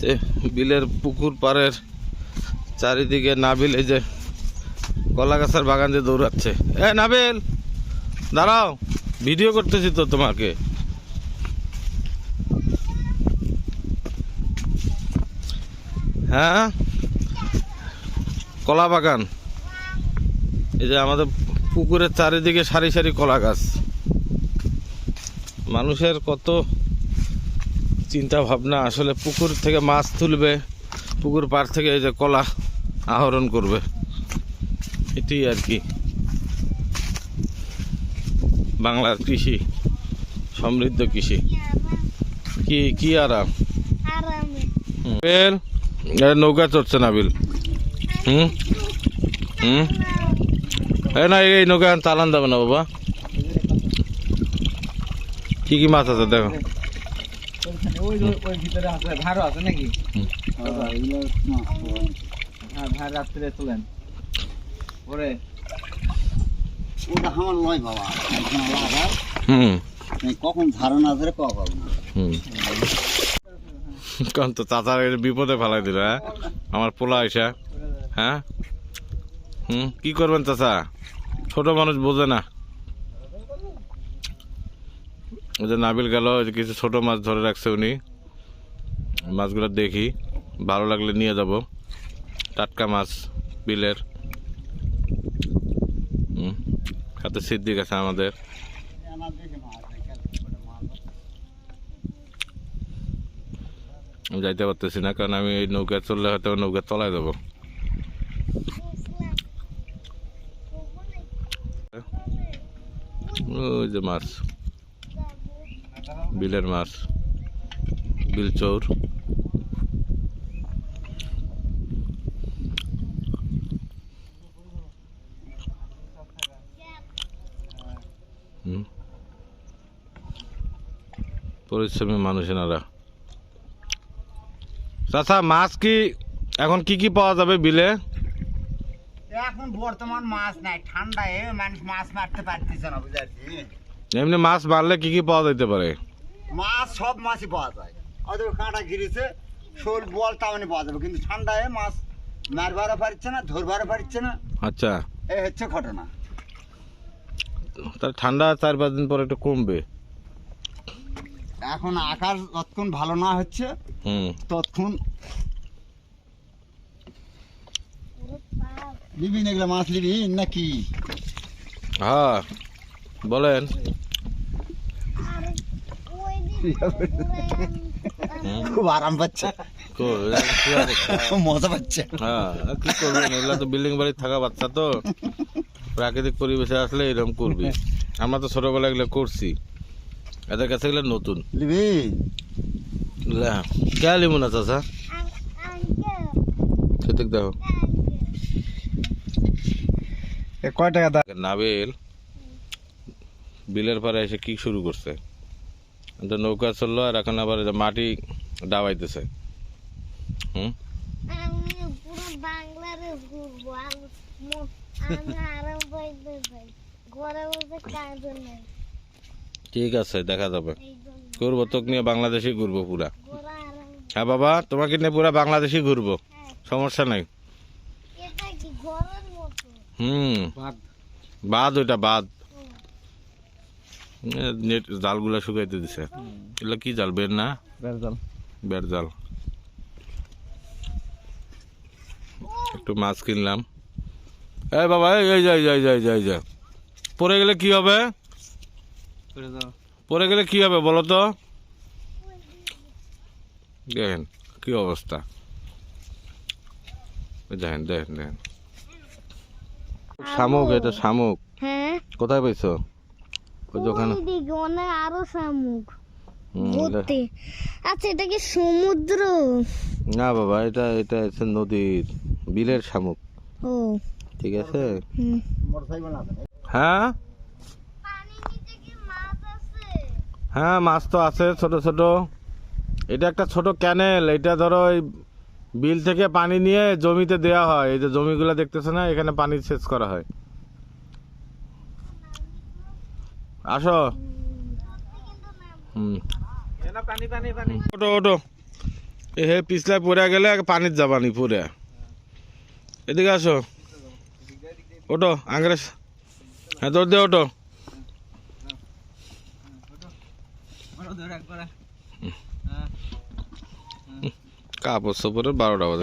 যে বিলের পুকুর পাড়ের চারিদিকে নাবিল এই যে কলা গাছের বাগান যে দৌড়াচ্ছে। এ, নাবিল! দাঁড়াও, ভিডিও করতেছি তো তোমাকে। হ্যাঁ? কলা বাগান। এই যে আমাদের পুকুরের চারিদিকে সারি সারি কলা গাছ। মানুষের কত চিন্তা ভাবনা আসলে পুকুর থেকে মাছ তুলবে পুকুর পার থেকে এই যে কলা আহরণ করবে। এটাই আর কি। বাংলার কৃষি সমৃদ্ধ কৃষি। কি কি আরাম? আরামে। বেল এ নৌকা চড়ছে না বিল হুম? হুম? এ না এই নৌকা চালান দেবে না বাবা। কি কি মাছ আছে দেখো। ওই ওই ভিতরে আছে ভাড়া আছে নাকি? হ্যাঁ ভাড়া রাত্রে তোলেন। ওরে। ওটা আমার নয় বাবা। হুম। কখন ধারণা ধরে পাওয়া পাবো না। কারণ তো চাচার বিপদে ফেলাই দিল হ্যাঁ? আমার পোলা আইসা হ্যাঁ? হুম কি করবেন চাচা? ছোট মানুষ বোঝে না ওই যে নাবিল গেল কিছু ছোট মাছ ধরে রাখছে উনি। মাছগুলো দেখি, ভালো লাগলে নিয়ে যাব। টাটকা মাছ, বিলের। হাতে সিদ্দিক আছে আমাদের। আমি যাইতে পারতেছি না, কারণ আমি নৌকা চললে হয়তো নৌকা তলায় যাব। ওই যে মাছ। বিলের মাছ, বিল চৌর। পরিশ্রমী মানুষ এনারা মাছ কি এখন কি কি পাওয়া যাবে বিলে? এখন বর্তমান মাছ নাই, ঠান্ডায় মানুষ মাছ মারতে পারতেছে না বুঝাচ্ছি এমনি মাছ বাড়লে কি কি পাওয়া যেতে পারে? মাছ সব মাছই পাওয়া যায়। হয়তো কাঁটা গিরেছে শোল বল তামানে পাওয়া যাবে। কিন্তু ঠান্ডায় মাছ মারবারও পারছে না ধরবারও পারছে না। আচ্ছা। এই হচ্ছে ঘটনা। তার ঠান্ডা চার পাঁচ দিন পর একটু কমবে। এখন আকাশ যতক্ষণ ভালো না হচ্ছে। হুম। ততক্ষণ নিবি না এগুলো মাছ নিবি নাকি? হ্যাঁ। বলেন। খুব আরাম পাচ্ছে? মজা পাচ্ছে। হ্যাঁ কি করবেন? এগুলা তো বিল্ডিং বাড়ি থাকা বাচ্চা তো। প্রাকৃতিক পরিবেশে আসলে এরকম করবি। আমরা তো ছোটবেলা এগুলো করছি। এদের কাছে এগুলো নতুন। কে লিমু না সেদিক দেখো। কয় টাকা নাবিল। বিলের পারে এসে কি শুরু করছে? তো নৌকা চলল আর এখন আবার মাটি ডাবাইতেছে হুম? বাংলাদেশ ঠিক আছে দেখা যাবে। ঘুরবো তোকে নিয়ে বাংলাদেশই ঘুরবো পুরা। হ্যাঁ বাবা তোমাকে নিয়ে পুরা বাংলাদেশই ঘুরবো। হ্যাঁ। সমস্যা নাই। এটা কি ঘরের মতো? হুম। বাদ বাদ ওইটা বাদ নেট জালগুলা শুকাইতে দিছে। এগুলো কি জাল? বের না? বেরজাল বের জাল। একটু মাছ কিনলাম। এই বাবা এই যাই যাই যাই যাই যা পড়ে গেলে কি হবে? পরে গেলে কি হবে বলো তো? দেখেন কি অবস্থা। দেখেন দেখেন দেখেন। শামুক এটা শামুক। হ্যাঁ। কোথায় পাইছো? ওই যে ওখানে আরও শামুক। ভর্তি। আচ্ছা এটা কি সমুদ্র? না বাবা এটা এটা হচ্ছে নদীর বিলের শামুক। ও। ঠিক আছে? হ্যাঁ? হ্যাঁ মাছ তো আছে ছোট ছোট। এটা একটা ছোট ক্যানেল এটা ধরো ওই বিল থেকে পানি নিয়ে জমিতে দেওয়া হয়। এই যে জমিগুলো দেখতেছে না এখানে পানি সেচ করা হয়। আসো। হুম। ওটো ওটো হে পিছলায় পড়ে গেলে পানির যাবানি পুরে। এদিকে আসো। ওটো আংরেস হ্যাঁ তোর দে ওটো কাপড় সপরের বারোটা বাজে।